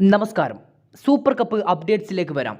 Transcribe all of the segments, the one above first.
നമസ്കാരം. Super cup അപ്ഡേറ്റ്സിലേക്ക് വരാം.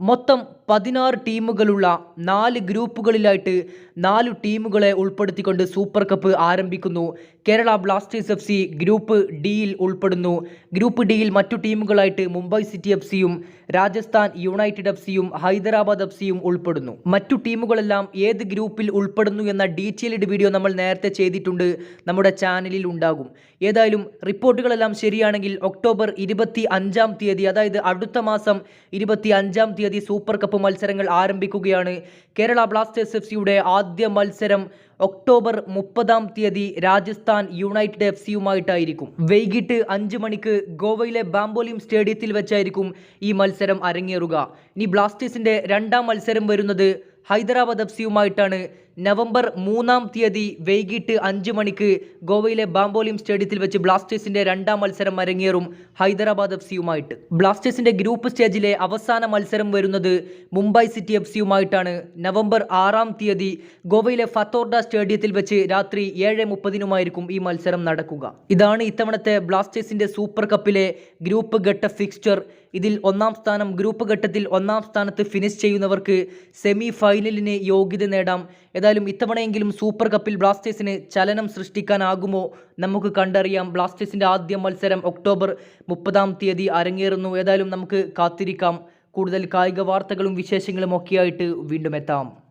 മൊത്തം പതിനാറ് ടീമുകളുള്ള നാല് ഗ്രൂപ്പുകളിലായിട്ട് നാല് ടീമുകളെ ഉൾപ്പെടുത്തിക്കൊണ്ട് സൂപ്പർ കപ്പ് ആരംഭിക്കുന്നു. Kerala Blasters F C group ഡിയിൽ ഉൾപ്പെടുന്നു. ഗ്രൂപ്പ് ഡിയിൽ മറ്റു ടീമുകളായിട്ട് മുംബൈ സിറ്റി എഫ് സിയും രാജസ്ഥാൻ യുണൈറ്റഡ് എഫ് സിയും ഹൈദരാബാദ് എഫ് സിയും ഉൾപ്പെടുന്നു. മറ്റു ടീമുകളെല്ലാം ഏത് ഗ്രൂപ്പിൽ ഉൾപ്പെടുന്നു എന്ന ഡീറ്റെയിൽഡ് വീഡിയോ നമ്മൾ നേരത്തെ ചെയ്തിട്ടുണ്ട്. നമ്മുടെ ചാനലിൽ ഉണ്ടാകും. ഏതായാലും റിപ്പോർട്ടുകളെല്ലാം ശരിയാണെങ്കിൽ ഒക്ടോബർ ഇരുപത്തി അഞ്ചാം തീയതി അതായത് അടുത്ത മാസം ഇരുപത്തി അഞ്ചാം തീയതി സൂപ്പർ കപ്പ് മത്സരങ്ങൾ ആരംഭിക്കുകയാണ്. കേരള ബ്ലാസ്റ്റേഴ്സ് എഫ് സിയുടെ ആദ്യ മത്സരം ഒക്ടോബർ മുപ്പതാം തീയതി രാജസ്ഥാൻ യുണൈറ്റഡ് എഫ് സിയുമായിട്ടായിരിക്കും. വൈകിട്ട് അഞ്ച് മണിക്ക് ഗോവയിലെ ബാംബോലിം സ്റ്റേഡിയത്തിൽ വെച്ചായിരിക്കും ഈ മത്സരം അരങ്ങേറുക. ഇനി ബ്ലാസ്റ്റേഴ്സിന്റെ രണ്ടാം മത്സരം വരുന്നത് ഹൈദരാബാദ് എഫ് സിയുമായിട്ടാണ്. നവംബർ മൂന്നാം തീയതി വൈകിട്ട് അഞ്ച് മണിക്ക് ഗോവയിലെ ബാംബോലിം സ്റ്റേഡിയത്തിൽ വെച്ച് ബ്ലാസ്റ്റേഴ്സിന്റെ രണ്ടാം മത്സരം അരങ്ങേറും ഹൈദരാബാദ് എഫ് സിയുമായിട്ട്. ബ്ലാസ്റ്റേഴ്സിന്റെ ഗ്രൂപ്പ് സ്റ്റേജിലെ അവസാന മത്സരം വരുന്നത് മുംബൈ സിറ്റി എഫ് സിയുമായിട്ടാണ്. നവംബർ ആറാം തീയതി ഗോവയിലെ ഫത്തോർഡ സ്റ്റേഡിയത്തിൽ വെച്ച് രാത്രി ഏഴ് മുപ്പതിനുമായിരിക്കും ഈ മത്സരം നടക്കുക. ഇതാണ് ഇത്തവണത്തെ ബ്ലാസ്റ്റേഴ്സിന്റെ സൂപ്പർ കപ്പിലെ ഗ്രൂപ്പ് ഘട്ട ഫിക്സ്ചർ. ഇതിൽ ഒന്നാം സ്ഥാനം ഗ്രൂപ്പ് ഘട്ടത്തിൽ ഒന്നാം സ്ഥാനത്ത് ഫിനിഷ് ചെയ്യുന്നവർക്ക് സെമി ഫൈനലിന് യോഗ്യത നേടാം. ഏതായാലും ഇത്തവണയെങ്കിലും സൂപ്പർ കപ്പിൽ ബ്ലാസ്റ്റേഴ്സിന് ചലനം സൃഷ്ടിക്കാനാകുമോ? നമുക്ക് കണ്ടറിയാം. ബ്ലാസ്റ്റേഴ്സിന്റെ ആദ്യ മത്സരം ഒക്ടോബർ മുപ്പതാം തീയതി അരങ്ങേറുന്നു. ഏതായാലും നമുക്ക് കാത്തിരിക്കാം. കൂടുതൽ കായിക വാർത്തകളും വിശേഷങ്ങളും ഒക്കെയായിട്ട് വീണ്ടും എത്താം.